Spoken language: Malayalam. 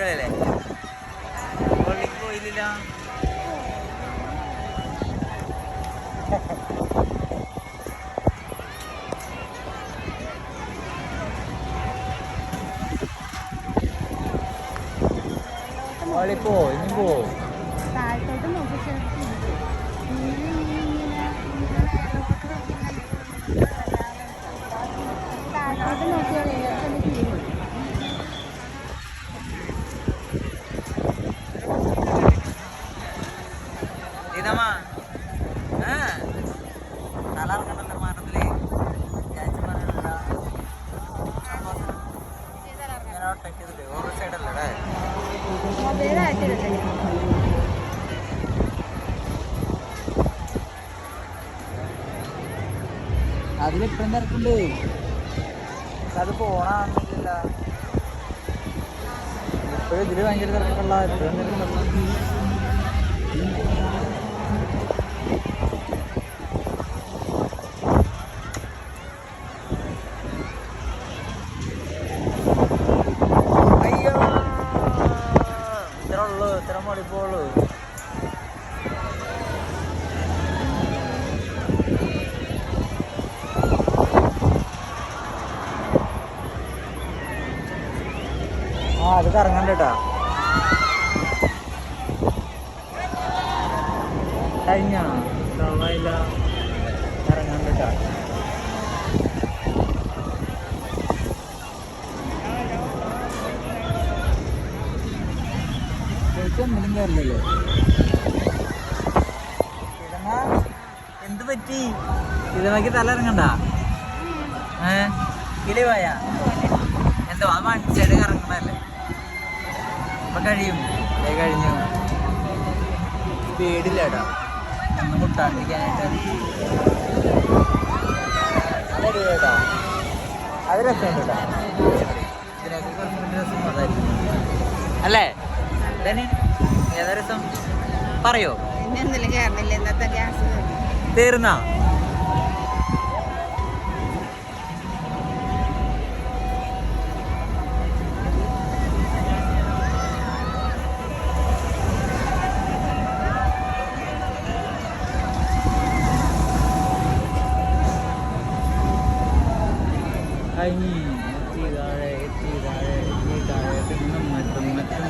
അടിപൊളിയല്ലേ? പള്ളിക്ക് പോയില്ല പള്ളി പോ ഇനി പോ താഴത്തോട്ട് നോക്കി അതിലിപ്പം തിരക്കുണ്ട്. അത് പോണാണെന്നില്ല ഇപ്പോഴും ഇതിൽ ഭയങ്കര തിരക്കുള്ള ഇപ്പോഴും അയ്യോ ഇത്ര ഉള്ളു ഇത്ര മടിപ്പോളൂ ആ അത് കറങ്ങണ്ട കേട്ടാ കഴിഞ്ഞ കറങ്ങണ്ട കേട്ടാ കയറില്ലല്ലോ എന്ത് പറ്റി? ഇതമ്മക്ക് തല ഇറങ്ങണ്ട ഏ? പോയാ എന്തോ അത് ഇപ്പൊ കഴിയും. കഴിഞ്ഞു. ഒന്ന് മുട്ടാണ്ടിരിക്കാനായിട്ട്. അതൊരു കേട്ടോ അത് രസമുണ്ട് കേട്ടോ ഇതിനൊക്കെ കുറച്ചുകൂടി രസം അതായിരിക്കും. അല്ലേ? ഏതാ രസം? പറയോ? കൈ എത്തി താഴെ എത്തി താഴെ എത്തി താഴെ പിന്നെ മറ്റും മറ്റും